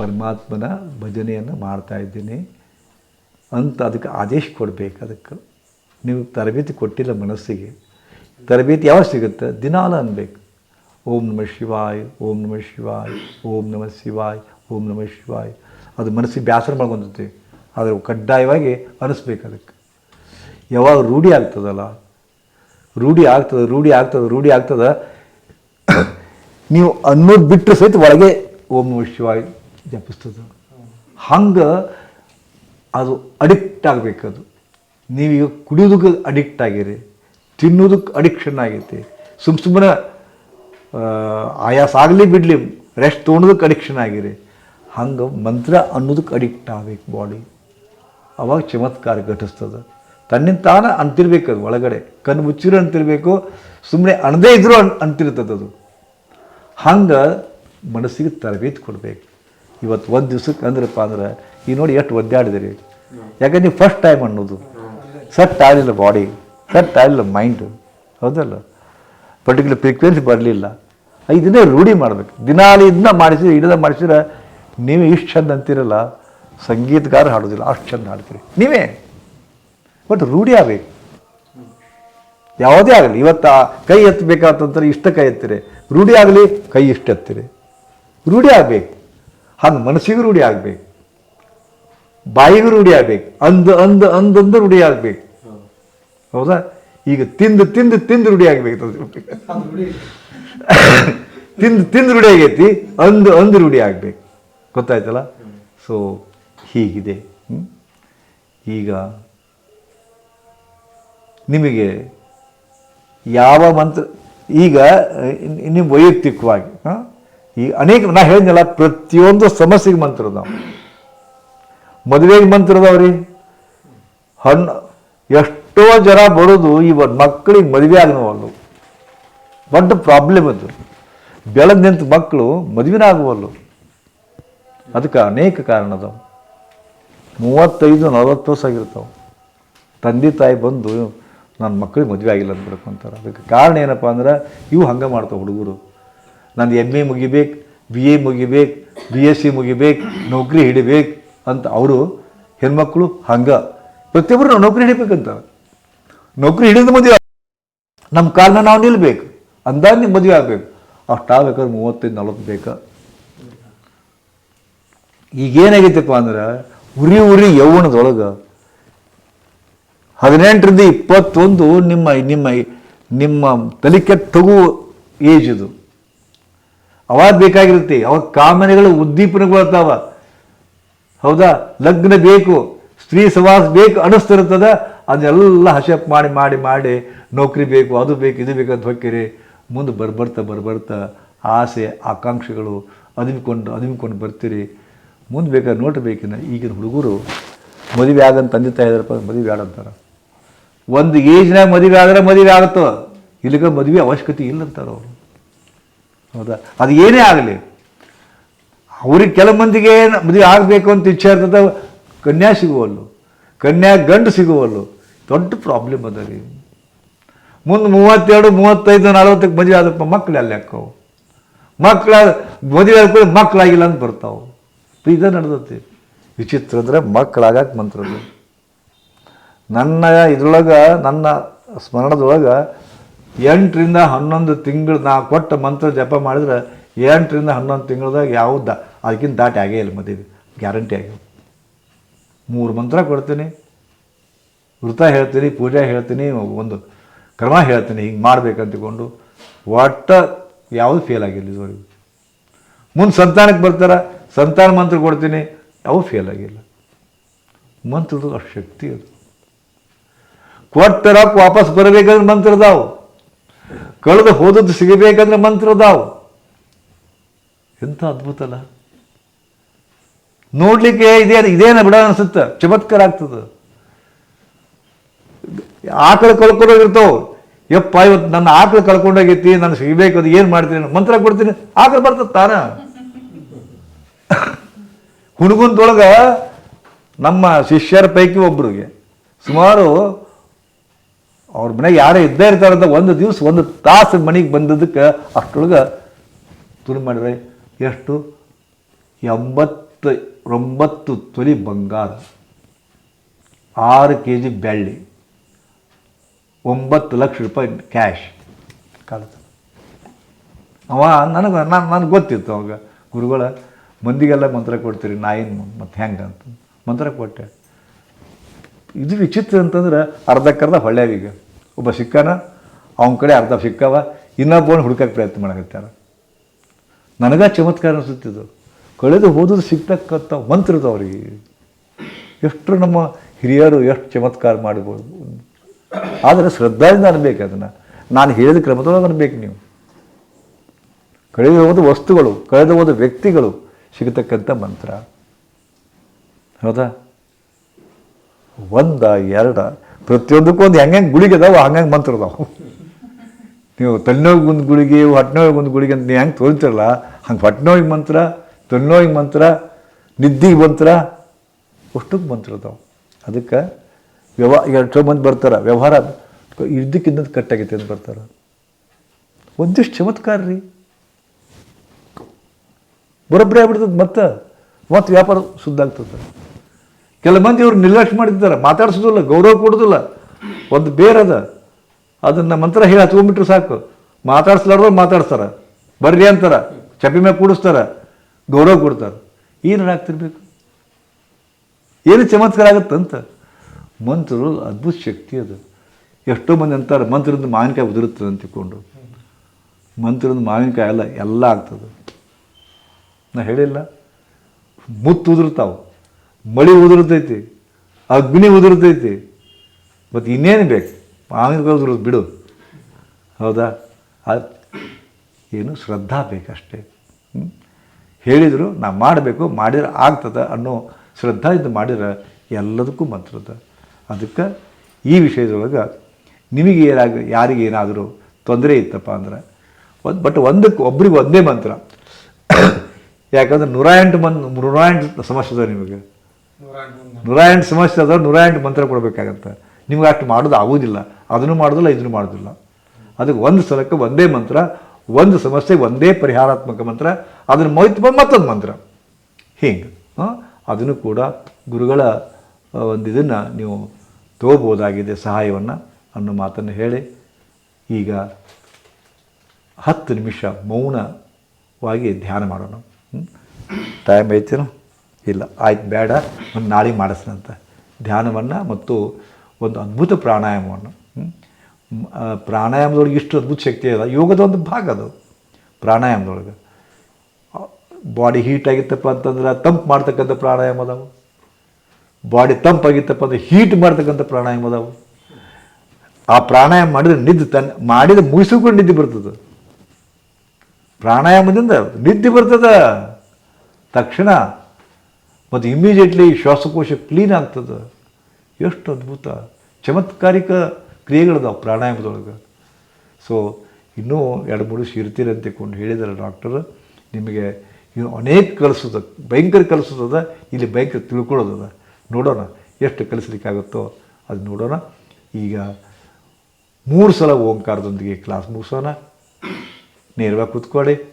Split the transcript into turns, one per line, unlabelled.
ಪರಮಾತ್ಮನ ಭಜನೆಯನ್ನು ಮಾಡ್ತಾ ಇದ್ದೀನಿ ಅಂತ ಅದಕ್ಕೆ ಆದೇಶ ಕೊಡಬೇಕು ಅದಕ್ಕೆ. ನೀವು ತರಬೇತಿ ಕೊಟ್ಟಿಲ್ಲ ಮನಸ್ಸಿಗೆ. ತರಬೇತಿ ಯಾವಾಗ ಸಿಗುತ್ತೆ? ದಿನಾಲ ಅನ್ಬೇಕು. ಓಂ ನಮಃ ಶಿವಾಯ್, ಓಂ ನಮಃ ಶಿವಾಯ್, ಓಂ ನಮಃ ಶಿವಾಯ್, ಓಂ ನಮಃ ಶಿವಾಯ್. ಅದು ಮನಸ್ಸಿಗೆ ಬ್ಯಾಸರ ಮಾಡ್ಕೊಂತೈತಿ. ಆದರೆ ಕಡ್ಡಾಯವಾಗಿ ಅನಿಸ್ಬೇಕು ಅದಕ್ಕೆ. ಯಾವಾಗ ರೂಢಿ ಆಗ್ತದಲ್ಲ? ರೂಢಿ ಆಗ್ತದೆ ರೂಢಿ ಆಗ್ತದೆ ರೂಢಿ ಆಗ್ತದೆ. ನೀವು ಅನ್ನೋದು ಬಿಟ್ಟರೆ ಸಹಿತ ಒಳಗೆ ಓಂ ನಮಃ ಶಿವಾಯ್ ಜಪಿಸ್ತದೆ ಹಂಗೆ ಅದು ಅಡಿಕ್ಟ್ ಆಗಬೇಕದು ನೀವೀಗ ಕುಡಿಯೋದಕ್ಕೆ ಅಡಿಕ್ಟ್ ಆಗಿರಿ, ತಿನ್ನೋದಕ್ಕೆ ಅಡಿಕ್ಷನ್ ಆಗೈತಿ. ಸುಮ್ಮ ಸುಮ್ಮನೆ ಆಯಾಸ ಆಗಲಿ ಬಿಡಲಿ ರೆಸ್ಟ್ ತೊಗೊಳೋದಕ್ಕೆ ಅಡಿಕ್ಷನ್ ಆಗಿರಿ. ಹಂಗೆ ಮಂತ್ರ ಅನ್ನೋದಕ್ಕೆ ಅಡಿಕ್ಟ್ ಆಗಬೇಕು ಬಾಡಿ ಅವಾಗ ಚಮತ್ಕಾರ ಘಟಿಸ್ತದೆ. ತನ್ನಿಂದ ತಾನ ಅಂತಿರ್ಬೇಕು ಒಳಗಡೆ. ಕಣ್ಣು ಮುಚ್ಚಿರೋ ಅಂತಿರಬೇಕು ಸುಮ್ಮನೆ ಅಣದೇ ಇದ್ರೂ ಅನ್ ಅಂತಿರ್ತದದು ಹಂಗೆ ಮನಸ್ಸಿಗೆ ತರಬೇತಿ ಕೊಡಬೇಕು. ಇವತ್ತು ಒಂದು ದಿವ್ಸಕ್ಕೆ ಅಂದ್ರಪ್ಪ ಅಂದ್ರೆ ಈಗ ನೋಡಿ ಎಷ್ಟು ಒದ್ದಾಡಿದಿರಿ. ಯಾಕಂದ್ರೆ ನೀವು ಫಸ್ಟ್ ಟೈಮ್ ಅನ್ನೋದು. ಸೆಟ್ ಆಗಲಿಲ್ಲ ಬಾಡಿ ಸೆಟ್ ಆಗಲಿಲ್ಲ ಮೈಂಡು ಹೌದಲ್ಲ? ಪರ್ಟಿಕ್ಯುಲರ್ ಫ್ರೀಕ್ವೆನ್ಸಿ ಬರಲಿಲ್ಲ. ಇದನ್ನೇ ರೂಢಿ ಮಾಡಬೇಕು. ದಿನಾಲಿ ಇದನ್ನ ಮಾಡಿಸಿದ್ರೆ ಇಡದ ಮಾಡಿಸಿದ್ರೆ ನೀವು ಇಷ್ಟು ಚಂದ ಅಂತಿರಲ್ಲ? ಸಂಗೀತಗಾರ ಹಾಡೋದಿಲ್ಲ, ಅಷ್ಟು ಚಂದ ಹಾಡ್ತೀರಿ. ನೀವೇ. ಬಟ್ ರೂಢಿ ಆಗಬೇಕು. ಯಾವುದೇ ಆಗಲಿ, ಇವತ್ತು ಕೈ ಎತ್ತಬೇಕಾತಂತಾರೆ ಇಷ್ಟ ಕೈ ಎತ್ತಿರಿ. ರೂಢಿ ಆಗಲಿ, ಕೈ ಇಷ್ಟ ಎತ್ತಿರಿ. ರೂಢಿ ಆಗಬೇಕು. ಹಂಗೆ ಮನಸ್ಸಿಗೂ ರೂಢಿ ಆಗಬೇಕು. ಬಾಯಿಗೂ ರೂಢಿ ಆಗಬೇಕು. ಅಂದ ಅಂದ, ಅಂದಂದು ರೂಢಿ ಆಗಬೇಕು. ಹೌದಾ? ಈಗ ತಿಂದು ತಿಂದು ತಿಂದು ರೂಢಿ ಆಗಬೇಕು. ತಿಂದು ತಿಂದು ರೂಢಿ ಆಗೈತಿ, ಅಂದು ಅಂದು ರೂಢಿ ಆಗಬೇಕು. ಗೊತ್ತಾಯ್ತಲ್ಲ? ಸೊ ಹೀಗಿದೆ? ಈಗ ನಿಮಗೆ ಯಾವ ಮಂತ್ರ, ಈಗ ನಿಮ್ಮ ವೈಯಕ್ತಿಕವಾಗಿ, ಹಾಂ? ಈ ಅನೇಕ ನಾ ಹೇಳಿದ್ನಲ್ಲ, ಪ್ರತಿಯೊಂದು ಸಮಸ್ಯೆಗೆ ಮಂತ್ರ ನಾವು ಮದುವೆಗೆ ಮಂತ್ರ ಅದಾವ್ರಿ ಹಣ್ಣು ಎಷ್ಟೋ ಜನ ಬರೋದು ಒಂದು ಮಕ್ಕಳಿಗೆ ಮದುವೆ ಆಗನವಲ್ಲು ದೊಡ್ಡ ಪ್ರಾಬ್ಲಮ್ ಅದು ಬೆಳೆದು ನಿಂತ ಮಕ್ಕಳು ಮದುವೆನ ಆಗುವಲ್ಲು ಅದಕ್ಕೆ ಅನೇಕ ಕಾರಣ ಅದಾವೆ. ಮೂವತ್ತೈದು, ನಲವತ್ತು ವರ್ಷ ಆಗಿರ್ತಾವೆ. ತಂದೆ, ತಾಯಿ ಬಂದು, ನನ್ನ ಮಕ್ಕಳಿಗೆ ಮದುವೆ ಆಗಿಲ್ಲ ಅಂತ ಬಿಡ್ಕೊಂತಾರೆ ಅದಕ್ಕೆ ಕಾರಣ ಏನಪ್ಪ ಅಂದ್ರೆ, ಇವು ಹಂಗೆ ಮಾಡ್ತಾವೆ ಹುಡುಗರು. ನಾನು ಎಂ ಎ ಮುಗಿಬೇಕು ಬಿ ಎ ಮುಗಿಬೇಕು ಬಿ ಎಸ್ ಸಿ ಮುಗಿಬೇಕು, ನೌಕರಿ ಹಿಡಿಬೇಕು ಅಂತ ಅವರು ಹೆಣ್ಮಕ್ಳು ಹಂಗೆ. ಪ್ರತಿಯೊಬ್ಬರು ನಾವು ನೌಕರಿ ಹಿಡಿಬೇಕಂತ ನೌಕರಿ ಹಿಡಿದ ಮದುವೆ ನಮ್ಮ ಕಾಲನ ನಾವು ನಿಲ್ಲಬೇಕು ಅಂದಾಗ ನೀವು ಮದುವೆ ಆಗಬೇಕು. ಅಷ್ಟಾಗಬೇಕಾದ್ರೆ ಮೂವತ್ತೈದು, ನಲ್ವತ್ತು ಬೇಕಾ. ಈಗೇನಾಗೈತಪ್ಪ ಅಂದ್ರೆ, ಉರಿ ಉರಿ ಯೌವನದೊಳಗೆ ಹದಿನೆಂಟರಿಂದ ಇಪ್ಪತ್ತೊಂದು ನಿಮ್ಮ ನಿಮ್ಮ ನಿಮ್ಮ ತಲೆ ಕೆಟ್ಟಗು ಏಜ್ ಇದು. ಅವಾಗ ಬೇಕಾಗಿರುತ್ತೆ. ಅವಾಗ ಕಾಮನೆಗಳು ಉದ್ದೀಪನಗೊಳ್ತಾವ. ಹೌದಾ? ಲಗ್ನ ಬೇಕು, ಸ್ತ್ರೀ ಸವಾಸ ಬೇಕು ಅನಿಸ್ತಿರ್ತದ ಅದನ್ನೆಲ್ಲ ಹಶಪ್ ಮಾಡಿ ಮಾಡಿ ಮಾಡಿ, ನೌಕರಿ ಬೇಕು, ಅದು ಬೇಕು, ಇದು ಬೇಕು ಅಂತ ಹೊಕ್ಕಿರಿ. ಮುಂದೆ ಬರ್ಬರ್ತಾ ಬರ್ಬರ್ತಾ ಆಸೆ, ಆಕಾಂಕ್ಷೆಗಳು ಅದಿಮ್ಕೊಂಡು ಅದಿಮ್ಕೊಂಡು ಬರ್ತೀರಿ. ಮುಂದೆ ಬೇಕಾದ್ರೆ ನೋಡಬೇಕಿನ ಈಗಿನ ಹುಡುಗರು ಮದುವೆ ಆಗಂತ ತಂದೆ ತಾಯಿ ಇದ್ರಪ್ಪ ಮದುವೆ ಆಡಂತಾರೆ ಒಂದು ಏಜ್ನಾಗ ಮದುವೆ ಆದ್ರೆ ಮದುವೆ ಆಗುತ್ತೋ? ಇಲ್ಲಿಗೆ ಮದುವೆ ಅವಶ್ಯಕತೆ ಇಲ್ಲ ಅಂತಾರೆ ಅವರು. ಹೌದಾ? ಅದು ಏನೇ ಆಗಲಿ. ಅವ್ರಿಗೆ ಕೆಲವು ಮಂದಿಗೆ ಮದುವೆ ಆಗಬೇಕು ಅಂತ ಇಚ್ಛೆ ಇರ್ತದೆ, ಕನ್ಯಾ ಸಿಗುವಲ್ಲು. ಕನ್ಯಾ ಗಂಡು ಸಿಗುವಲ್ಲು. ದೊಡ್ಡ ಪ್ರಾಬ್ಲಮ್ ಅದ ರೀ. ಮುಂದೆ ಮೂವತ್ತೆರಡು, ಮೂವತ್ತೈದು, ನಲವತ್ತಕ್ಕೆ ಮದುವೆ ಆದಪ್ಪ ಮಕ್ಕಳು ಅಲ್ಲಿ ಹಾಕವು? ಮಕ್ಕಳ ಮದುವೆ ಆದ ಮಕ್ಕಳಾಗಿಲ್ಲ ಅಂತ ಬರ್ತಾವೆ. ಇದು ನಡೆದತಿ. ವಿಚಿತ್ರ ಅಂದರೆ ಮಕ್ಕಳಾಗಕ್ಕೆ ಮಂತ್ರದ್ದು ನನ್ನ ಇದ್ರೊಳಗೆ, ನನ್ನ ಸ್ಮರಣದೊಳಗೆ ಎಂಟರಿಂದ ಹನ್ನೊಂದು ತಿಂಗಳು ನಾ ಕೊಟ್ಟ ಮಂತ್ರ ಜಪ ಮಾಡಿದ್ರೆ ಎಂಟರಿಂದ ಹನ್ನೊಂದು ತಿಂಗಳದಾಗ ಯಾವುದ ಅದಕ್ಕಿಂತ ದಾಟಿ ಆಗೇ ಇಲ್ಲ ಮದುವೆ. ಗ್ಯಾರಂಟಿ ಆಗಿ ಮೂರು ಮಂತ್ರ ಕೊಡ್ತೀನಿ. ವೃತ ಹೇಳ್ತೀನಿ, ಪೂಜೆ ಹೇಳ್ತೀನಿ, ಒಂದು ಕ್ರಮ ಹೇಳ್ತೀನಿ, ಹಿಂಗೆ ಮಾಡ್ಬೇಕಂತಕೊಂಡು ಒಟ್ಟ ಯಾವುದು ಫೇಲ್ ಆಗಿಲ್ಲ ಇದುವರೆಗೂ. ಮುಂದೆ ಸಂತಾನಕ್ಕೆ ಬರ್ತಾರೆ, ಸಂತಾನ ಮಂತ್ರ ಕೊಡ್ತೀನಿ, ಅವು ಫೇಲ್ ಆಗಿಲ್ಲ. ಮಂತ್ರದ ಶಕ್ತಿ ಅದು. ಕೊಟ್ಟ ವಾಪಸ್ ಬರಬೇಕಂದ್ರೆ ಮಂತ್ರದಾವು ಕಳೆದು ಹೋದದ್ದು ಸಿಗಬೇಕಂದ್ರೆ ಮಂತ್ರದಾವು. ಎಂಥ ಅದ್ಭುತ ಅಲ್ಲ. ನೋಡ್ಲಿಕ್ಕೆ ಇದೇನು, ಇದೇನ ಬಿಡ ಅನಿಸುತ್ತೆ. ಚಮತ್ಕಾರ ಆಗ್ತದೆ. ಆಕಳ ಕಳ್ಕೊಂಡೋಗಿರ್ತಾವೆ. ಯಪ್ಪ, ಇವತ್ತು ನನ್ನ ಆಕಳು ಕಳ್ಕೊಂಡೋಗೈತಿ ನಾನು ಸಿಗಬೇಕು ಅದು ಏನು ಮಾಡ್ತೀನಿ ಮಂತ್ರ ಕೊಡ್ತೀನಿ. ಆಕಳು ಬರ್ತದೆ ತಾನ. ಹುಡುಗಂದೊಳಗೆ ನಮ್ಮ ಶಿಷ್ಯರ ಪೈಕಿ ಒಬ್ಬರಿಗೆ ಸುಮಾರು ಅವ್ರ ಮನೆಗೆ ಯಾರೇ ಇದ್ದೇ ಇರ್ತಾರಂತ ಒಂದು ದಿವಸ ಒಂದು ತಾಸು ಮನೆಗೆ ಬಂದದಕ್ಕೆ ಅಷ್ಟೊಳಗೆ ತುಳು ಮಾಡಿದ್ರೆ ಎಷ್ಟು? ಎಂಬತ್ತು ಒಂಬತ್ತು ತೊಲಿ ಬಂಗಾರ. ಆರು ಕೆ ಜಿ ಬೆಳ್ಳಿ. ಒಂಬತ್ತು ಲಕ್ಷ ರೂಪಾಯಿ ಕ್ಯಾಶ್. ಕಾಲದ ಅವ ನನಗೆ ನಾನು ನನಗೆ ಗೊತ್ತಿತ್ತು ಅವಾಗ. ಗುರುಗಳ ಮಂದಿಗೆಲ್ಲ ಮಂತ್ರ ಕೊಡ್ತೀರಿ ನಾಯಿನ ಏನು ಮತ್ತು ಹೆಂಗೆ ಅಂತ. ಮಂತ್ರ ಕೊಟ್ಟೆ. ಇದು ವಿಚಿತ್ರ ಅಂತಂದ್ರೆ ಅರ್ಧಕ್ಕರ್ಧ ಹೊಳ್ಯಾವೀಗ ಒಬ್ಬ ಸಿಕ್ಕಾನ, ಅವನ ಕಡೆ ಅರ್ಧ ಸಿಕ್ಕವ ಇನ್ನೊಬ್ಬನ ಹುಡುಕಕ್ಕೆ ಪ್ರಯತ್ನ ಮಾಡಕತ್ತಾರ ನನಗ ಚಮತ್ಕಾರ ಅನಿಸುತ್ತಿದ್ದು ಕಳೆದು ಹೋದದ್ದು ಸಿಗ್ತಕ್ಕಂಥ ಮಂತ್ರದ ಅವರಿಗೆ. ಎಷ್ಟು ನಮ್ಮ ಹಿರಿಯರು ಎಷ್ಟು ಚಮತ್ಕಾರ ಮಾಡ್ಬೋದು. ಆದರೆ ಶ್ರದ್ಧಾದಿಂದ ಅನ್ಬೇಕು ಅದನ್ನು. ನಾನು ಹೇಳಿದ ಕ್ರಮದೊಳಗೆ ಅನ್ಬೇಕು ನೀವು. ಕಳೆದು ಹೋದ ವಸ್ತುಗಳು, ಕಳೆದು ಹೋದ ವ್ಯಕ್ತಿಗಳು ಸಿಗತಕ್ಕಂಥ ಮಂತ್ರ. ಹೌದಾ? ಒಂದ, ಎರಡ, ಪ್ರತಿಯೊಂದಕ್ಕೂ ಒಂದು ಹೆಂಗೆ ಗುಳಿಗೆ ಅದಾವ ಹಂಗಂಗೆ ಮಂತ್ರ ಅದಾವ. ನೀವು ತಲೆನೋವಿಗೆ ಒಂದು ಗುಳಿಗೆ ಹೊಟ್ಟೆನೋವಿಗೆ ಒಂದು ಗುಳಿಗೆ ಅಂತ ನೀವು ಹೆಂಗೆ ತೋರಿತಿರಲ್ಲ, ಹಂಗೆ ಹೊಟ್ಟೆನೋವಿಗೆ ಮಂತ್ರ ತಲೆನೋವಿಗೆ ಮಂತ್ರ, ನಿದ್ದಿಗೆ ಮಂತ್ರ ಅಷ್ಟಕ್ಕೆ ಮಂತ್ರ ಅದಕ್ಕೆ ವ್ಯವ ಎರಡು ಎಷ್ಟೋ ಮಂದಿ ಬರ್ತಾರೆ, ವ್ಯವಹಾರ ಇದ್ದಕ್ಕಿದ್ದಂತ ಕಟ್ಟಾಗೈತೆ ಅಂತ ಬರ್ತಾರೆ. ಒಂದಿಷ್ಟು ಚಮತ್ಕಾರ ರೀ ಬರೋಬ್ಬರಿ ಆಗ್ಬಿಡ್ತದೆ ಮತ್ತೆ ಮತ್ತೆ ವ್ಯಾಪಾರ ಶುದ್ಧ ಆಗ್ತದೆ. ಕೆಲ ಮಂದಿ ಅವ್ರು ನಿರ್ಲಕ್ಷ್ಯ ಮಾಡಿದ್ದಾರೆ. ಮಾತಾಡ್ಸೋದಿಲ್ಲ, ಗೌರವ ಕೊಡೋದಿಲ್ಲ. ಒಂದು ಬೇರದ ಅದನ್ನು ಮಂತ್ರ ಹೇಳಿ ಹಚ್ಕೊಂಡ್ಬಿಟ್ರೆ ಸಾಕು. ಮಾತಾಡ್ಸ್ಲಾರ್ದವ್ರು ಮಾತಾಡ್ಸ್ತಾರೆ. ಬರ್ರಿ ಅಂತಾರೆ. ಚಪ್ಪಿ ಮೇಲೆ ಕೂಡಿಸ್ತಾರೆ. ಗೌರವ ಕೊಡ್ತಾರೆ. ಏನು ಆಗ್ತಿರ್ಬೇಕು? ಏನು ಚಮತ್ಕಾರ ಆಗುತ್ತಂತ? ಮಂತ್ರರು ಅದ್ಭುತ ಶಕ್ತಿ ಅದು. ಎಷ್ಟೋ ಮಂದಿ ಅಂತಾರೆ, ಮಂತ್ರದ ಮಾವಿನಕಾಯಿ ಉದುರುತ್ತದೆ ಅಂತ ತಿಳ್ಕೊಂಡು. ಮಂತ್ರದ ಮಾವಿನಕಾಯಿ ಎಲ್ಲ ಎಲ್ಲ ಆಗ್ತದೆ. ನಾ ಹೇಳಿಲ್ಲ. ಮುತ್ತು ಉದುರ್ತಾವೆ. ಮಳಿ ಉದುರ್ತೈತಿ, ಅಗ್ನಿ ಉದುರ್ತೈತಿ, ಮತ್ತು ಇನ್ನೇನು ಬೇಕು? ಉದುರೋದು ಬಿಡು. ಹೌದಾ? ಅದು ಏನು ಶ್ರದ್ಧಾ ಬೇಕಷ್ಟೇ? ಹೇಳಿದರು ನಾ ಮಾಡಬೇಕು, ಮಾಡಿದ್ರೆ ಆಗ್ತದೆ ಅನ್ನೋ ಶ್ರದ್ಧಾ ಇದು ಮಾಡಿದ್ರೆ ಎಲ್ಲದಕ್ಕೂ ಮಂತ್ರದ ಅದಕ್ಕೆ ಈ ವಿಷಯದೊಳಗೆ ನಿಮಗೆ ಏನಾಗ, ಯಾರಿಗೆ ಏನಾದರೂ ತೊಂದರೆ ಇತ್ತಪ್ಪ ಅಂದ್ರೆ, ಒಂದು, ಬಟ್ ಒಂದಕ್ಕೆ ಒಬ್ರಿಗೆ ಒಂದೇ ಮಂತ್ರ. ಯಾಕಂದ್ರೆ ನೂರ ಎಂಟು ಮಂದ್ ನೂರ ಎಂಟು ಸಮಸ್ಯೆ ನಿಮಗೆ. ನೂರ ಎಂಟು ಸಮಸ್ಯೆ ಅದ ನೂರ ಎಂಟು ಮಂತ್ರ ಕೊಡಬೇಕಾಗತ್ತೆ. ನಿಮ್ಗೆ ಅಷ್ಟು ಮಾಡೋದು ಆಗೋದಿಲ್ಲ. ಅದನ್ನು ಮಾಡೋದಿಲ್ಲ, ಇದನ್ನು ಮಾಡೋದಿಲ್ಲ. ಅದಕ್ಕೆ ಒಂದು ಸಲಕ್ಕೆ ಒಂದೇ ಮಂತ್ರ, ಒಂದು ಸಮಸ್ಯೆ, ಒಂದೇ ಪರಿಹಾರಾತ್ಮಕ ಮಂತ್ರ, ಅದನ್ನು ಮೊಯ್ತು ಮತ್ತೊಂದು ಮಂತ್ರ. ಹಿಂಗೆ ಅದನ್ನು ಕೂಡ ಗುರುಗಳ ಒಂದು ಇದನ್ನು ನೀವು ತಗೋಬೋದಾಗಿದೆ ಸಹಾಯವನ್ನು ಅನ್ನೋ ಮಾತನ್ನು ಹೇಳಿ. ಈಗ ಹತ್ತು ನಿಮಿಷ ಮೌನವಾಗಿ ಧ್ಯಾನ ಮಾಡೋಣ. ಟೈಮ್ ಐತೇನು ಇಲ್ಲ, ಆಯ್ತು, ಬೇಡ. ಒಂದು ನಾಳೆ ಮಾಡಿಸ್ನಂತ. ಧ್ಯಾನವನ್ನು ಮತ್ತು ಒಂದು ಅದ್ಭುತ ಪ್ರಾಣಾಯಾಮವನ್ನು. ಪ್ರಾಣಾಯಾಮದೊಳಗೆ ಇಷ್ಟು ಅದ್ಭುತ ಶಕ್ತಿ ಅದ ಯೋಗದ ಒಂದು ಭಾಗ ಅದು. ಪ್ರಾಣಾಯಾಮದೊಳಗೆ. ಬಾಡಿ ಹೀಟ್ ಆಗಿತ್ತಪ್ಪ ಅಂತಂದ್ರೆ ತಂಪು ಮಾಡ್ತಕ್ಕಂಥ ಪ್ರಾಣಾಯಾಮ ಅದಾವು. ಬಾಡಿ ತಂಪಾಗಿತ್ತಪ್ಪ ಅಂದ್ರೆ ಹೀಟ್ ಮಾಡ್ತಕ್ಕಂಥ ಪ್ರಾಣಾಯಾಮ ಅದಾವು. ಆ ಪ್ರಾಣಾಯಾಮ ಮಾಡಿದ್ರೆ ನಿದ್ದೆ ತನ್ನ ಮಾಡಿದ ಮುಗಿಸಿಕೊಂಡು ನಿದ್ದೆ ಬರ್ತದೆ. ಪ್ರಾಣಾಯಾಮದಿಂದ ನಿದ್ದೆ ಬರ್ತದೆ. ತಕ್ಷಣ ಮತ್ತು ಇಮ್ಮಿಡಿಯೇಟ್ಲಿ ಶ್ವಾಸಕೋಶ ಕ್ಲೀನ್ ಆಗ್ತದೆ. ಎಷ್ಟು ಅದ್ಭುತ. ಚಮತ್ಕಾರಿಕ ಕ್ರಿಯೆಗಳದಾವ ಪ್ರಾಣಾಯಾಮದೊಳಗೆ. ಸೊ ಇನ್ನೂ ಎರಡು ಮೂರು ಇರ್ತೀರಿ ಅಂತ ಕೊಂಡು ಹೇಳಿದ್ದಾರೆ ಡಾಕ್ಟರ್ ನಿಮಗೆ ಇನ್ನು ಅನೇಕ ಕಲಿಸೋದ, ಭಯಂಕರ ಕಲಿಸೋದದ, ಇಲ್ಲಿ ಭಯಂಕರ ತಿಳ್ಕೊಳ್ಳೋದದ. ನೋಡೋಣ ಎಷ್ಟು ಕಲಿಸ್ಲಿಕ್ಕಾಗುತ್ತೋ ಅದು ನೋಡೋಣ. ಈಗ ಮೂರು ಸಲ ಓಂಕಾರದೊಂದಿಗೆ ಕ್ಲಾಸ್ ಮುಗಿಸೋಣ. ನೇರವಾಗಿ ಕೂತ್ಕೊಳ್ಳಿ.